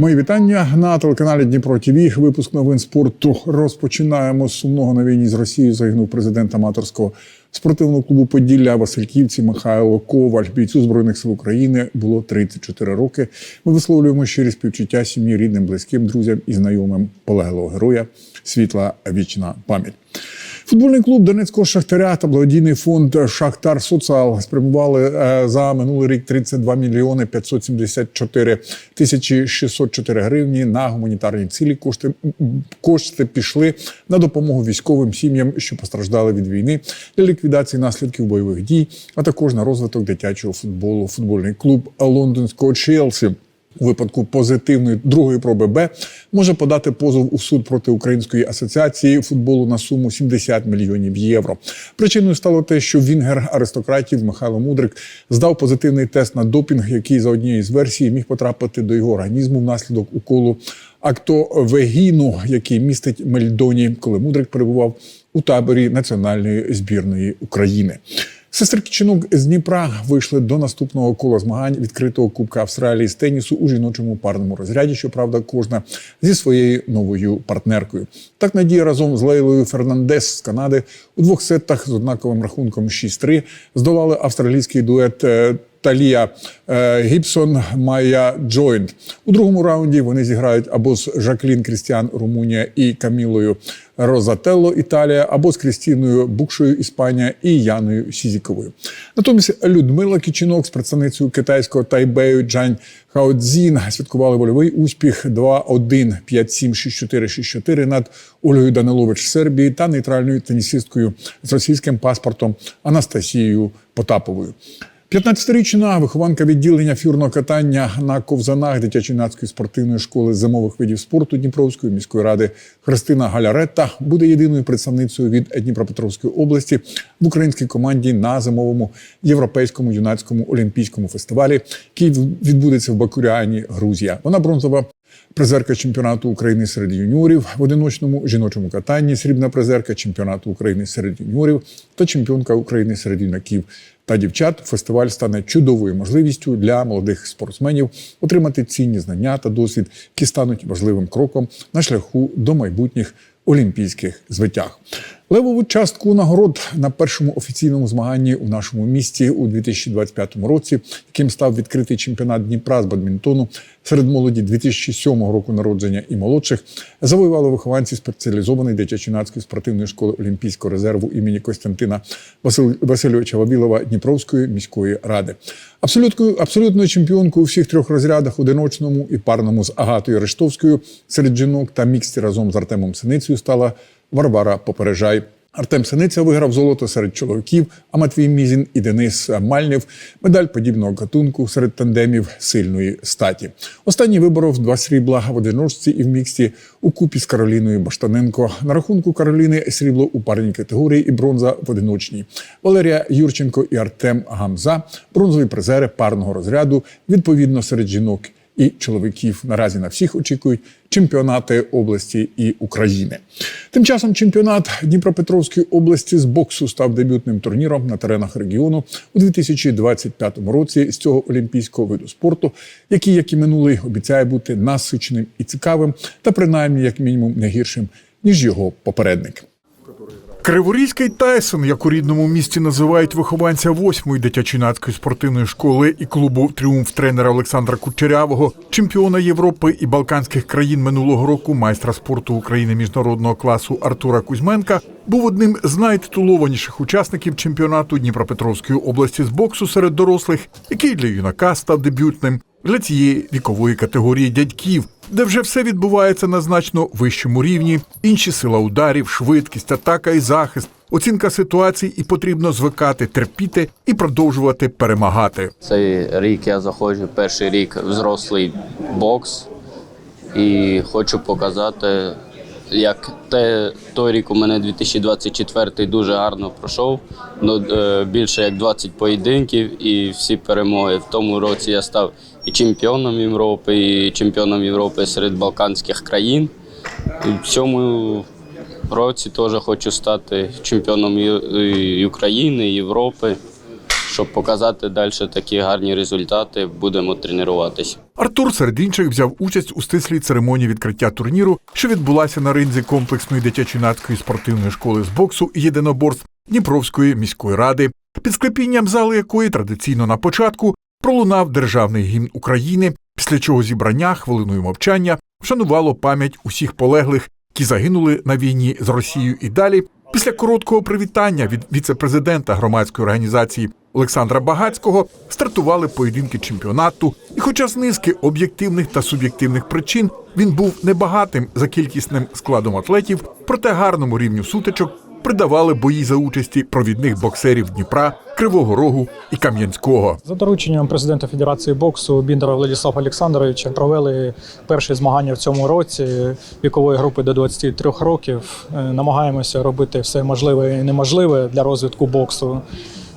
Мої вітання на телеканалі Дніпро ТВ. Випуск новин спорту. Розпочинаємо з сумного на війні з Росією. Загинув президент аматорського спортивного клубу Поділля Васильківці Михайло Коваль. Бійцю збройних сил України було 34 роки. Ми висловлюємо щирі співчуття сім'ї, рідним, близьким, друзям і знайомим полеглого героя. Світла вічна пам'ять. Футбольний клуб Донецького Шахтаря та благодійний фонд Шахтар Соціал спрямували е, за минулий рік 32 мільйони 574 тисячі 604 гривні на гуманітарні цілі. Кошти кошти пішли на допомогу військовим сім'ям, що постраждали від війни, для ліквідації наслідків бойових дій, а також на розвиток дитячого футболу. Футбольний клуб лондонського Челсі. У випадку позитивної другої проби Б може подати позов у суд проти Української асоціації футболу на суму 70 мільйонів євро. Причиною стало те, що вінгер аристократів Михайло Мудрик здав позитивний тест на допінг, який за однією з версій міг потрапити до його організму внаслідок уколу актовегіну, який містить мельдоні, коли Мудрик перебував у таборі національної збірної України. Сестрики чинок з Дніпра вийшли до наступного кола змагань відкритого кубка Австралії з тенісу у жіночому парному розряді. Щоправда, кожна зі своєю новою партнеркою. Так Надія разом з Лейлою Фернандес з Канади у двох сетах з однаковим рахунком 6-3 здолали австралійський дует. Талія е, Гібсон Майя Джойнт. У другому раунді вони зіграють або з Жаклін Крістіан Румунія і Камілою Розателло Італія, або з Крістіною Букшою Іспанія і Яною Сізіковою. Натомість Людмила Кічінок з представницею китайського Тайбею Джань Хаодзін святкували вольовий успіх 2-1, 5-7, 6-4, 6-4 над Ольгою Данилович Сербії та нейтральною тенісисткою з російським паспортом Анастасією Потаповою. 15-річна вихованка відділення фюрного катання на ковзанах дитячо-юнацької спортивної школи зимових видів спорту Дніпровської міської ради Христина Галяретта буде єдиною представницею від Дніпропетровської області в українській команді на зимовому європейському юнацькому олімпійському фестивалі, який відбудеться в Бакуріані, Грузія. Вона бронзова призерка чемпіонату України серед юніорів в одиночному жіночому катанні, срібна призерка чемпіонату України серед юніорів та чемпіонка України серед юнаків та дівчат. Фестиваль стане чудовою можливістю для молодих спортсменів отримати цінні знання та досвід, які стануть важливим кроком на шляху до майбутніх олімпійських звитяг. Левову частку нагород на першому офіційному змаганні у нашому місті у 2025 році, яким став відкритий чемпіонат Дніпра з бадмінтону серед молоді 2007 року народження і молодших, завоювали вихованці спеціалізованої дитячо-юнацької спортивної школи Олімпійського резерву імені Костянтина Василь... Васильовича Вавілова Дніпровської міської ради. Абсолютною абсолютною чемпіонкою у всіх трьох розрядах одиночному і парному з Агатою Рештовською серед жінок та міксті разом з Артемом Синицею стала Варвара Попережай. Артем Синиця виграв золото серед чоловіків, а Матвій Мізін і Денис Мальнєв – медаль подібного гатунку серед тандемів сильної статі. Останній виборов два срібла в одиночці і в міксті у купі з Кароліною Баштаненко. На рахунку Кароліни срібло у парній категорії і бронза в одиночній. Валерія Юрченко і Артем Гамза – бронзові призери парного розряду, відповідно серед жінок і чоловіків. Наразі на всіх очікують чемпіонати області і України. Тим часом чемпіонат Дніпропетровської області з боксу став дебютним турніром на теренах регіону у 2025 році з цього олімпійського виду спорту, який, як і минулий, обіцяє бути насиченим і цікавим, та принаймні як мінімум не гіршим ніж його попередник. Криворізький Тайсон, як у рідному місті називають вихованця восьмої дитячо-юнацької спортивної школи і клубу Тріумф тренера Олександра Кучерявого, чемпіона Європи і Балканських країн минулого року, майстра спорту України міжнародного класу Артура Кузьменка, був одним з найтитулованіших учасників чемпіонату Дніпропетровської області з боксу серед дорослих, який для юнака став дебютним для цієї вікової категорії дядьків, де вже все відбувається на значно вищому рівні. Інші сила ударів, швидкість, атака і захист, оцінка ситуацій, і потрібно звикати, терпіти і продовжувати перемагати. Цей рік я заходжу перший рік взрослий бокс і хочу показати, як те, той рік у мене 2024 дуже гарно пройшов. Ну, е, більше як 20 поєдинків і всі перемоги. В тому році я став і чемпіоном Європи, і чемпіоном Європи серед Балканських країн. І в цьому році теж хочу стати чемпіоном України, Європи. Щоб показати далі такі гарні результати, будемо тренуватися. Артур серед інших взяв участь у стислій церемонії відкриття турніру, що відбулася на ринзі комплексної дитячо-юнацької спортивної школи з боксу і єдиноборств Дніпровської міської ради, під склепінням зали якої традиційно на початку пролунав державний гімн України, після чого зібрання хвилиною мовчання вшанувало пам'ять усіх полеглих, які загинули на війні з Росією і далі. Після короткого привітання від віце-президента громадської організації Олександра Багацького стартували поєдинки чемпіонату, і, хоча з низки об'єктивних та суб'єктивних причин він був небагатим за кількісним складом атлетів, проте гарному рівню сутичок придавали бої за участі провідних боксерів Дніпра, Кривого Рогу і Кам'янського. За дорученням президента Федерації боксу Біндера Владислава Олександровича провели перші змагання в цьому році вікової групи до 23 років. Е, Намагаємося робити все можливе і неможливе для розвитку боксу.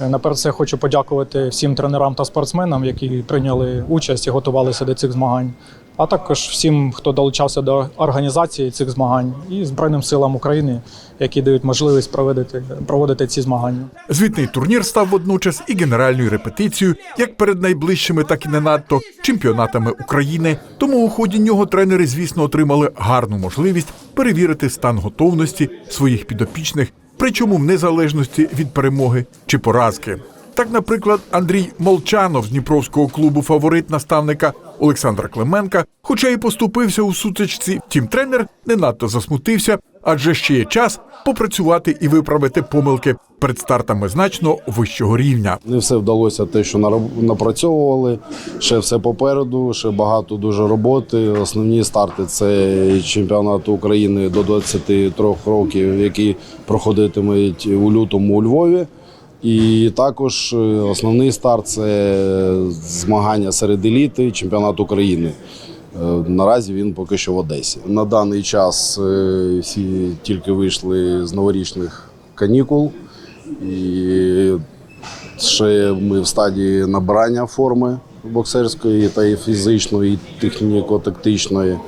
Е, Наперед це хочу подякувати всім тренерам та спортсменам, які прийняли участь і готувалися до цих змагань, а також всім, хто долучався до організації цих змагань, і Збройним силам України, які дають можливість проводити, проводити ці змагання. Звітний турнір став водночас і генеральною репетицією як перед найближчими, так і не надто чемпіонатами України. Тому у ході нього тренери, звісно, отримали гарну можливість перевірити стан готовності своїх підопічних, причому в незалежності від перемоги чи поразки. Так, наприклад, Андрій Молчанов з Дніпровського клубу фаворит наставника Олександра Клименка, хоча і поступився у сутичці, втім тренер не надто засмутився, адже ще є час попрацювати і виправити помилки перед стартами значно вищого рівня. Не все вдалося те, що напрацьовували. Ще все попереду, ще багато дуже роботи. Основні старти це чемпіонат України до 23 років, який проходитимуть у лютому у Львові. І також е, основний старт це змагання серед еліти, чемпіонат України. Е, Наразі він поки що в Одесі. На даний час е, всі тільки вийшли з новорічних канікул. І ще ми в стадії набирання форми боксерської та і фізичної, і техніко-тактичної.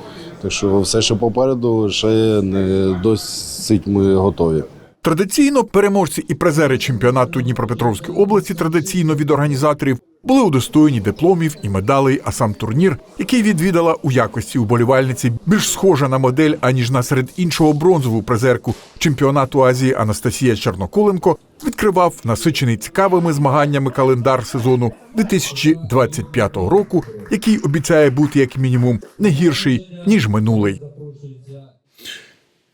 Так що все ще попереду, ще не досить ми готові. Традиційно переможці і призери чемпіонату Дніпропетровської області традиційно від організаторів були удостоєні дипломів і медалей, а сам турнір, який відвідала у якості уболівальниці, більш схожа на модель, аніж на серед іншого бронзову призерку чемпіонату Азії Анастасія Черноколенко, відкривав насичений цікавими змаганнями календар сезону 2025 року, який обіцяє бути як мінімум не гірший ніж минулий.